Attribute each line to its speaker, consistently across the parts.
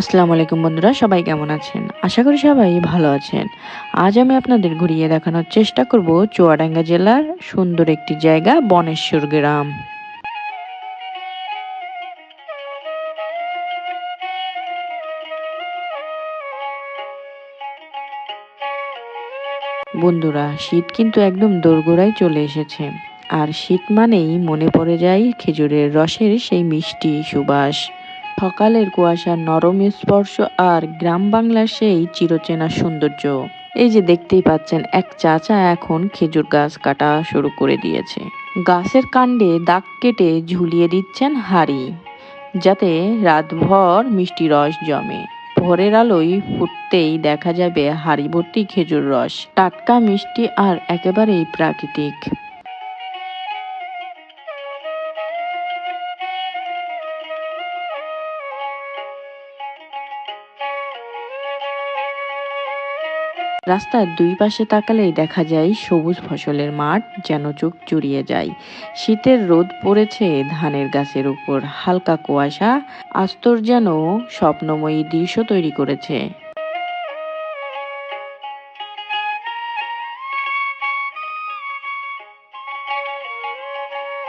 Speaker 1: আসসালামু আলাইকুম বন্ধুরা, সবাই কেমন আছেন? আশা করি সবাই ভালো আছেন। আজ আমি আপনাদের ঘুরিয়ে দেখানোর চেষ্টা করব চুয়াডাঙ্গা জেলার সুন্দর একটি জায়গা, বনেশ্বর গ্রাম। বন্ধুরা, শীত কিন্তু একদম দোরগোড়ায় চলে এসেছে। আর শীত মানেই মনে পড়ে যায় খেজুরের রসের সেই মিষ্টি সুবাস। সকালের কুয়াশার নরম স্পর্শ আর গ্রাম বাংলার সেই চিরচেনা সৌন্দর্য। এই যে দেখতেই পাচ্ছেন, এক চাচা এখন খেজুর গাছ কাটা শুরু করে দিয়েছে। গাছের কাণ্ডে দাগ কেটে ঝুলিয়ে দিচ্ছেন হাড়ি, যাতে রাতভর মিষ্টি রস জমে। ভোরের আলোয় ফুটতেই দেখা যাবে হাড়ি ভর্তি খেজুর রস, টাটকা মিষ্টি আর একেবারেই প্রাকৃতিক। রাস্তার দুই পাশে তাকালেই দেখা যায় সবুজ ফসলের মাঠ যেন চোখ জুড়িয়ে যায়। শীতের রোদ পড়েছে ধানের গাছের উপর। হালকা কুয়াশা, আস্তর যেন স্বপ্নময়ী দৃশ্য তৈরি করেছে।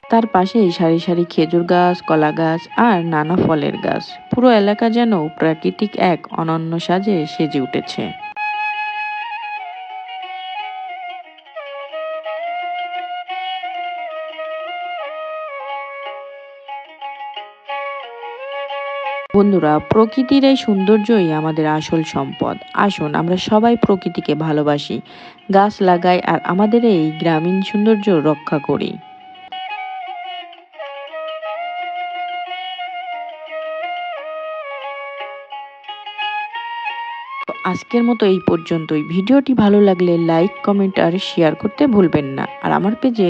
Speaker 1: তার পাশেই সারি সারি খেজুর গাছ, কলা গাছ আর নানা ফলের গাছ। পুরো এলাকা যেন প্রাকৃতিক এক অনন্য সাজে সেজে উঠেছে। বন্ধুরা, প্রকৃতির এই সৌন্দর্যই আমাদের আসল সম্পদ। আসুন, আমরা সবাই প্রকৃতিকে ভালোবাসি, গাছ লাগাই আর আমাদের এই গ্রামীণ সৌন্দর্য রক্ষা করি। আজকের মতো এই পর্যন্তই। ভিডিওটি ভালো লাগলে লাইক, কমেন্ট আর শেয়ার করতে ভুলবেন না। আর আমার পেজে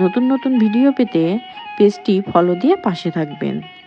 Speaker 1: নতুন নতুন ভিডিও পেতে পেজটি ফলো দিয়ে পাশে থাকবেন।